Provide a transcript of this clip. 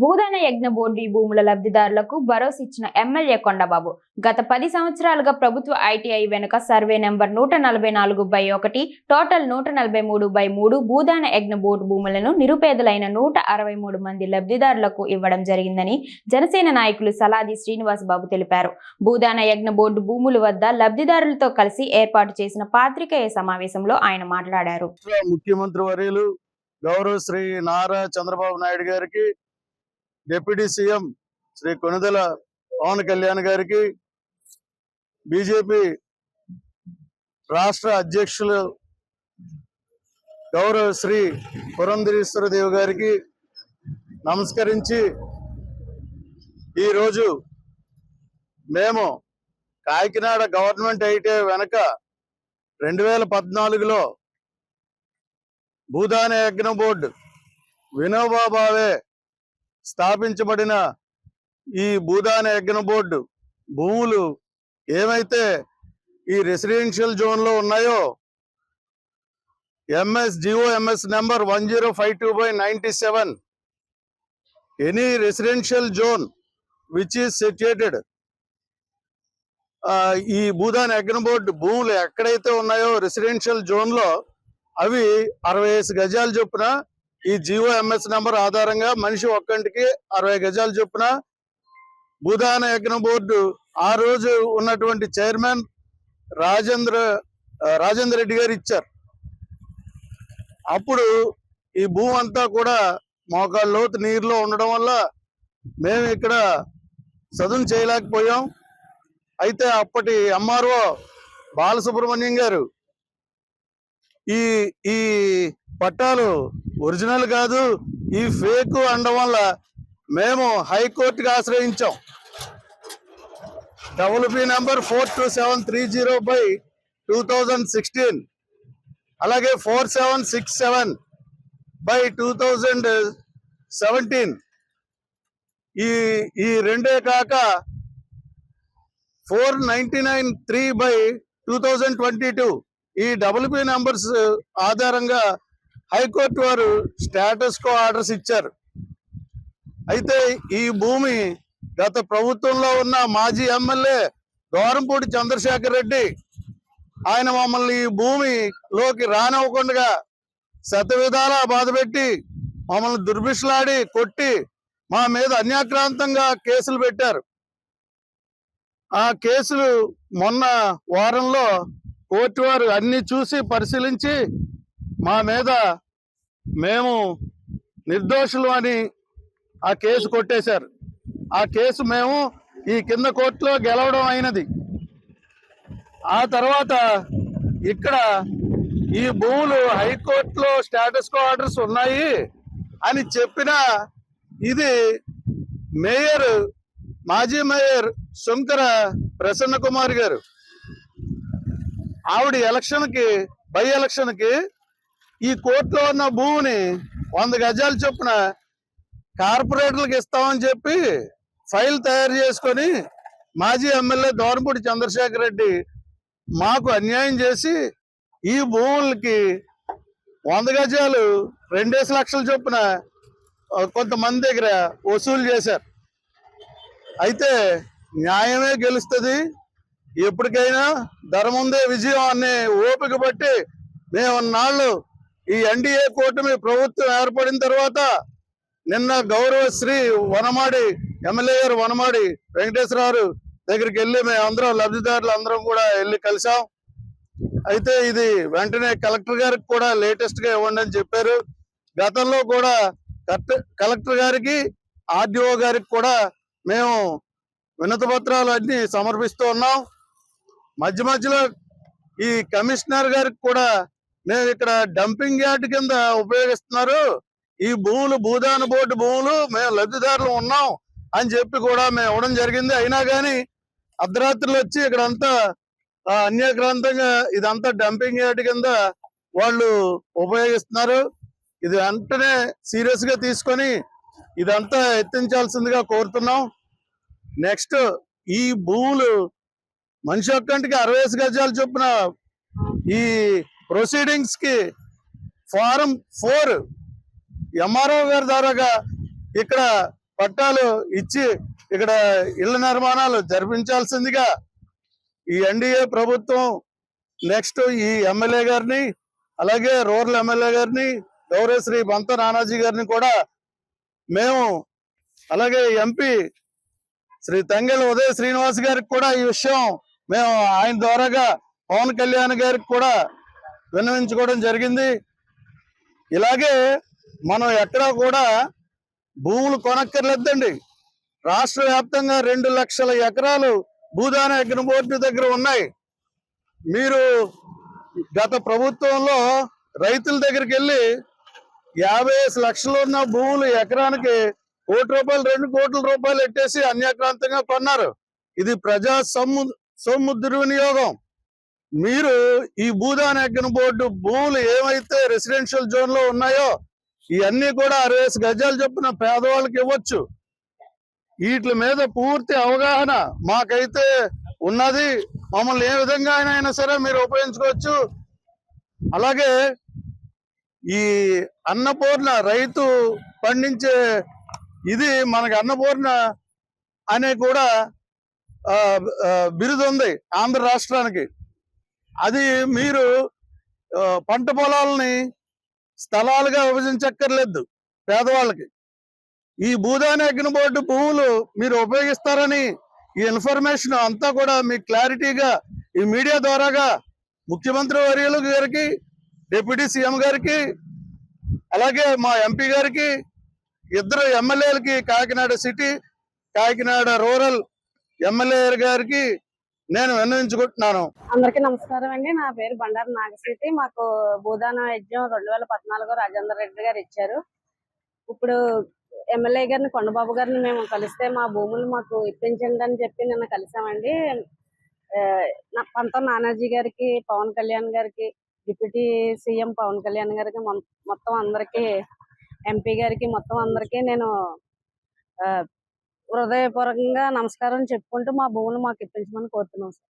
భూదాన యజ్ఞ బోర్డు భూముల లబ్ధిదారులకు భరోసా ఇచ్చిన ఎమ్మెల్యే కొండబాబు. గత పది సంవత్సరాలుగా ప్రభుత్వ ఐటీఐ వెనుక సర్వే నెంబర్ నూట నలభై నాలుగు బై ఒకటి టోటల్ నూట నలభై మూడు బై మూడు భూదాన యజ్ఞ బోర్డు భూములను నిరుపేదలైన నూట అరవై మూడు మంది లబ్ధిదారులకు ఇవ్వడం జరిగిందని జనసేన నాయకులు సలాది శ్రీనివాస్ బాబు తెలిపారు. భూదాన యజ్ఞ బోర్డు భూముల వద్ద లబ్ధిదారులతో కలిసి ఏర్పాటు చేసిన పాత్రికేయ సమావేశంలో ఆయన మాట్లాడారు. ముఖ్యమంత్రి వర్యులు గౌరవ శ్రీ నారా చంద్రబాబు నాయుడు గారికి డిప్యూటీ సీఎం శ్రీ కొనుదల పవన్ కళ్యాణ్ గారికి బీజేపీ రాష్ట్ర అధ్యక్షులు గౌరవ శ్రీ పురంధరేశ్వరదేవి గారికి నమస్కరించి ఈరోజు మేము కాకినాడ గవర్నమెంట్ అయితే వెనక రెండు వేల పద్నాలుగులో భూదాన యజ్ఞ బోర్డు వినోబా భావే స్థాపించబడిన ఈ భూదాన యజ్ఞ బోర్డు భూములు ఏమైతే ఈ రెసిడెన్షియల్ జోన్లో ఉన్నాయో MS GOMS number one zero five two by ninety seven any residential zone which is situated ఈ భూదాన యజ్ఞ బోర్డు భూములు ఎక్కడైతే ఉన్నాయో రెసిడెన్షియల్ జోన్లో అవి అరవై ఐదు గజాలు చొప్పున ఈ జియో ఎంఎస్ నెంబర్ ఆధారంగా మనిషి ఒక్కంటికి అరవై గజాలు చొప్పున భూదాన యజ్ఞ బోర్డు ఆ రోజు ఉన్నటువంటి చైర్మన్ రాజేంద్ర రాజేంద్ర రెడ్డి గారు ఇచ్చారు. అప్పుడు ఈ భూమి అంతా కూడా మోకాళ్ళ లోతు నీరులో ఉండడం వల్ల మేము ఇక్కడ చదును చేయలేకపోయాం. అయితే అప్పటి ఎంఆర్ఓ బాలసుబ్రహ్మణ్యం గారు ఈ ఈ పట్టాలు ఒరిజినల్ కాదు ఈ ఫేక్ అనడం వల్ల మేము హైకోర్టుకి ఆశ్రయించాం. WP number four two seven three zero by two thousand sixteen అలాగే four seven six seven by two thousand seventeen. ఈ ఈ రెండే కాక four ninety nine three by two thousand twenty two. ఈ డబ్ల్యూపీ నంబర్స్ ఆధారంగా హైకోర్టు వారు status quo orders ఇచ్చారు. అయితే ఈ భూమి గత ప్రభుత్వంలో ఉన్న మాజీ ఎమ్మెల్యే దోరంపూడి చంద్రశేఖర్ రెడ్డి ఆయన మమ్మల్ని ఈ భూమిలోకి రానివ్వకుండా శత విధాలా బాధపెట్టి మమ్మల్ని దుర్భిషలాడి కొట్టి మా మీద అన్యాక్రాంతంగా కేసులు పెట్టారు. ఆ కేసులు మొన్న వారంలో కోర్టు వారు అన్ని చూసి పరిశీలించి మా మీద మేము నిర్దోషులు అని ఆ కేసు కొట్టేశారు. ఆ కేసు మేము ఈ కింద కోర్టులో గెలవడం అయినది. ఆ తర్వాత ఇక్కడ ఈ భూములు హైకోర్టులో స్టేటస్ కో ఆర్డర్స్ ఉన్నాయి అని చెప్పిన ఇది మేయర్ మాజీ మేయర్ శంకర ప్రసన్న కుమార్ గారు. ఆవిడ ఎలక్షన్కి బై ఎలక్షన్కి ఈ కోర్టులో ఉన్న భూమిని వంద గజాలు చొప్పున కార్పొరేటర్లకు ఇస్తామని చెప్పి ఫైల్ తయారు చేసుకొని మాజీ ఎమ్మెల్యే దోరపూడి చంద్రశేఖర్ రెడ్డి మాకు అన్యాయం చేసి ఈ భూములకి వంద గజాలు రెండేసి లక్షల చొప్పున కొంతమంది దగ్గర వసూలు చేశారు. అయితే న్యాయమే గెలుస్తుంది. ఎప్పటికైనా ధర్మందే విజయం అనే ఓపిక బట్టి మేము నాళ్ళు ఈ ఎన్డీఏ కూటమి ప్రభుత్వం ఏర్పడిన తర్వాత నిన్న గౌరవ శ్రీ వనమాడి ఎమ్మెల్యే గారు వనమాడి వెంకటేశ్వరరావు దగ్గరికి వెళ్ళి మేము అందరం లబ్ధిదారులు అందరం కూడా వెళ్ళి కలిసాం అయితే ఇది వెంటనే కలెక్టర్ గారికి కూడా లేటెస్ట్గా ఇవ్వండి అని చెప్పారు. గతంలో కూడా కలెక్టర్ గారికి ఆర్డీఓ గారికి కూడా మేము వినతి పత్రాలు అన్ని సమర్పిస్తూ ఉన్నాం. మధ్య మధ్యలో ఈ కమిషనర్ గారికి కూడా మేము ఇక్కడ డంపింగ్ యార్డ్ కింద ఉపయోగిస్తున్నారు. ఈ భూములు భూదాన బోర్డు భూములు మేము లబ్ధిదారులు ఉన్నాం అని చెప్పి కూడా మేము ఇవ్వడం జరిగింది. అయినా కానీ అర్ధరాత్రులు వచ్చి ఇక్కడ అంతా అన్యాక్రాంతంగా ఇదంతా డంపింగ్ యార్డ్ కింద వాళ్ళు ఉపయోగిస్తున్నారు. ఇది వెంటనే సీరియస్గా తీసుకొని ఇదంతా ఎత్తించాల్సిందిగా కోరుతున్నాం. నెక్స్ట్ ఈ భూములు మనిషి ఒక్కంటికి అరవై గజాలు చొప్పున ఈ ప్రొసీడింగ్స్కి ఫారం ఫోర్ ఎంఆర్ఓ గారి ద్వారాగా ఇక్కడ పట్టాలు ఇచ్చి ఇక్కడ ఇళ్ళ నిర్మాణాలు జరిపించాల్సిందిగా ఈ ఎన్డీఏ ప్రభుత్వం నెక్స్ట్ ఈ ఎమ్మెల్యే గారిని అలాగే రూరల్ ఎమ్మెల్యే గారిని గౌరవశ్రీ బంత నానాజీ గారిని కూడా మేము అలాగే ఎంపీ శ్రీ తంగెల ఉదయ శ్రీనివాస్ గారికి కూడా ఈ విషయం మేము ఆయన ద్వారాగా పవన్ కళ్యాణ్ గారికి కూడా విన్నవించుకోవడం జరిగింది. ఇలాగే మనం ఎక్కడా కూడా భూములు కొనక్కర్లేదండి. రాష్ట్ర వ్యాప్తంగా రెండు లక్షల ఎకరాలు భూదాన యజ్ఞ బోర్డు దగ్గర ఉన్నాయి. మీరు గత ప్రభుత్వంలో రైతుల దగ్గరికి వెళ్ళి యాభై ఐదు లక్షలు ఉన్న భూములు ఎకరానికి కోటి రూపాయలు రెండు కోట్ల రూపాయలు ఎట్టేసి అన్యాక్రాంతంగా కొన్నారు. ఇది ప్రజా సమ్ము సొమ్ము దుర్వినియోగం మీరు ఈ భూదాన్ అగ్ని బోర్డు భూములు ఏమైతే రెసిడెన్షియల్ జోన్లో ఉన్నాయో ఇవన్నీ కూడా అరవై గజాలు చొప్పున పేదవాళ్ళకి ఇవ్వచ్చు. వీటి మీద పూర్తి అవగాహన మాకైతే ఉన్నది. మమ్మల్ని ఏ విధంగా అయినా సరే మీరు ఉపయోగించుకోవచ్చు. అలాగే ఈ అన్నపూర్ణ రైతు పండించే ఇది మనకి అన్నపూర్ణ అనే కూడా బిరుదు ఉంది ఆంధ్ర రాష్ట్రానికి. అది మీరు పంట పొలాలని స్థలాలుగా విభజించక్కర్లేదు పేదవాళ్ళకి. ఈ భూదాని అగ్నిబోర్డు బోర్డు భూములు మీరు ఉపయోగిస్తారని ఈ ఇన్ఫర్మేషన్ అంతా కూడా మీ క్లారిటీగా ఈ మీడియా ద్వారాగా ముఖ్యమంత్రి వర్యులు గారికి డిప్యూటీ సీఎం గారికి అలాగే మా ఎంపీ గారికి ఇద్దరు ఎమ్మెల్యేలకి Kakinada city Kakinada rural MLA గారికి నేను విన్నవించుకుంటున్నాను. అందరికి నమస్కారం అండి. నా పేరు బండారు నాగశీతి మాకు భూదాన యజ్ఞం రెండు వేల పద్నాలుగు రాజేందర్ రెడ్డి గారు ఇచ్చారు. ఇప్పుడు ఎమ్మెల్యే గారిని కొండబాబు గారిని మేము కలిస్తే మా భూములు మాకు ఇప్పించండి అని చెప్పి నిన్న కలిసామండి. ఆ, పంత నానాజీ గారికి పవన్ కళ్యాణ్ గారికి డిప్యూటీ సీఎం పవన్ కళ్యాణ్ గారికి మొత్తం అందరికి ఎంపీ గారికి మొత్తం అందరికి నేను హృదయపూర్వకంగా నమస్కారం చెప్పుకుంటూ మా భూములు మాకు ఇప్పించమని కోరుతున్నాం సార్.